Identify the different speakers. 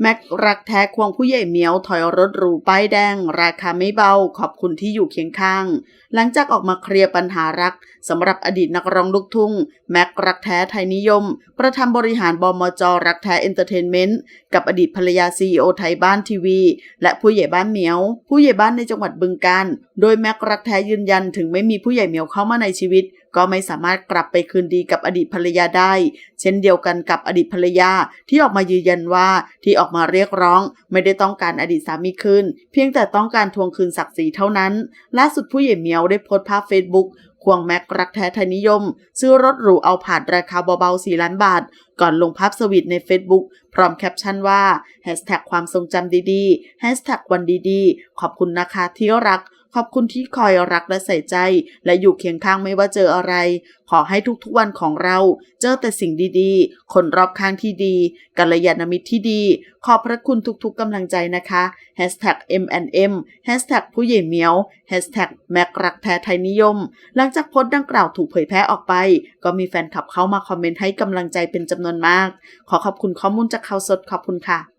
Speaker 1: แม็กรักแท้ควงผู้ใหญ่เมียวถอยรถหรูป้ายแดง ราคาไม่เบา ขอบคุณที่อยู่เคียงข้าง หลังจากออกมาเคลียร์ปัญหารักสำหรับอดีตนักร้องลูกทุ่ง แม็กรักแท้ไทยนิยม ประธานบริหารบมจรักแท้เอนเตอร์เทนเมนต์กับอดีตภรรยาซีอไทยบ้านทีวี และผู้ใหญ่บ้านเหมียว ผู้ใหญ่บ้านในจังหวัดบึงกาฬโดยแม็กรักแท้ยืนยันถึงไม่มีผู้ใหญ่เหมียวเข้ามาในชีวิต ก็ไม่สามารถกลับไปคืนดีกับอดีตภรรยาได้ เช่นเดียวกันกับอดีตภรรยาที่ออกมายืนยันว่าที่ออกมาเรียกร้อง ไม่ได้ต้องการอดีตสามีคืน เพียงแต่ต้องการทวงคืนศักดิ์ศรีเท่านั้นล่าสุดผู้ใหญ่เมียวได้โพสต์ภาพเฟซบุ๊กควงแม็กรักแท้ไทยนิยม ซื้อรถหรูเอาผ่านราคาเบาๆ 4 ล้านบาท ก่อนลงภาพสวีทใน Facebook พร้อมแคปชั่นว่า Hashtag ความทรงจำดีๆ Hashtag วันดีๆ ขอบคุณนะคะที่รัก ขอบคุณที่คอยรักและใส่ใจ และอยู่เคียงข้างไม่ว่าเจออะไร ขอให้ทุกๆวันของเรา เจอแต่สิ่งดีๆ คนรอบข้างที่ดีกัลยาณมิตรที่ดี ขอบพระคุณทุกๆกำลังใจนะคะ Hashtag M&M Hashtag ผู้ใหญ่เมียว Hashtag แม็กรักแท้ไทยนิยม หลังจากโพสต์ดังกล่าวถูกเผยแพร่ออกไป ก็มีแฟนคลับเข้ามาคอมเมนต์ให้กำลังใจเป็นจำนวนมาก ขอขอบคุณข้อมูลจากข่าวสดขอบคุณค่ะ